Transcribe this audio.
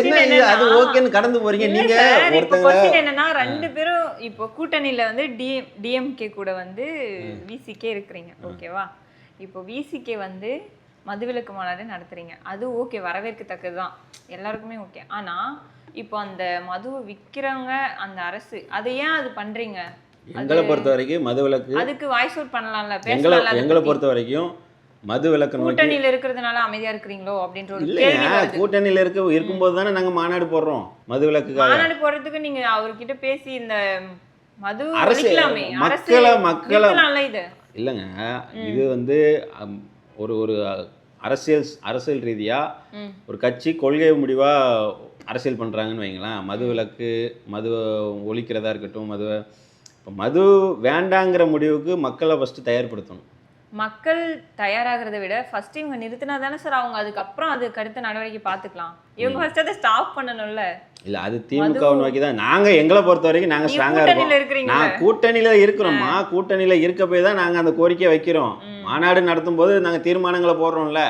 என்ன அது என்னன்னா ஓகேன்னு கடந்து போறீங்க? இல்ல நீங்க சார், இப்போ ஒருத்தங்க question என்னன்னா ரெண்டு பேரும் இப்போ கூட்டணியில வந்து டி டிஎம்கே கூட வந்து விசிகே இருக்கிறீங்க ஓகேவா இப்போ விசிகே வந்து மதுவிலக்கு மாநாடு நடத்துறீங்க. அது ஓகே வரவேற்கத்தக்கது தான் எல்லாருக்குமே ஓகே ஆனா இப்போ அந்த மதுவை விக்கிறவங்க அந்த அரசு அதை ஏன் அது பண்றீங்க? எங்களை பொறுத்த வரைக்கும் மதுவிலக்கு அதுக்கு வாய்ஸ் அவுட் பண்ணலாம்ல எங்களை எங்களை? பொறுத்த வரைக்கும் மதுவிலக்கு நோக்கி கூட்டணியில இருக்கிறதுனால அமைதியா இருக்கிறீங்களோ அப்படின்ற ஒரு வருது. கூட்டணியில இருக்க இருக்கும்போது தானே நாங்க மாநாடு போடுறோம் மதுவிலக்குக்காக மாநாடு போடுறதுக்கு நீங்க அவர்கிட்ட பேசி இந்த மது அரசு- மக்களை- மக்களை- இல்லைங்க. இது வந்து ஒரு ஒரு அரசியல் அரசியல் ரீதியா. ஒரு கட்சி கொள்கை முடிவா அரசியல் பண்றாங்கன்னு வைங்களேன். மது விலக்கு மது ஒழிக்கிறதா இருக்கட்டும் மது இப்போ மது வேண்டாங்கிற முடிவுக்கு மக்களை ஃபஸ்ட்டு தயார்படுத்தணும். மக்கள் தயாராகிறத விட ஃபர்ஸ்ட் இவங்க நிறுத்தினா தானே சார் அவங்க அதுக்கப்புறம் அது கருத்து நடவடிக்கை பார்த்துக்கலாம். இவங்க ஃபர்ஸ்ட் அதை ஸ்டாப் பண்ணணும்ல. இல்ல அது திமுக நோக்கி தான் நாங்க எங்களை பொறுத்த வரைக்கும் நாங்க ஸ்ட்ராங்கா கூட்டணியில இருக்கோம். நான் கூட்டணியில இருக்கிறோம்மா. கூட்டணியில இருக்க போய் தான் நாங்க அந்த கோரிக்கையை வைக்கிறோம். மாநாடு நடத்தும் போது நாங்க தீர்மானங்களை போடுறோம்ல.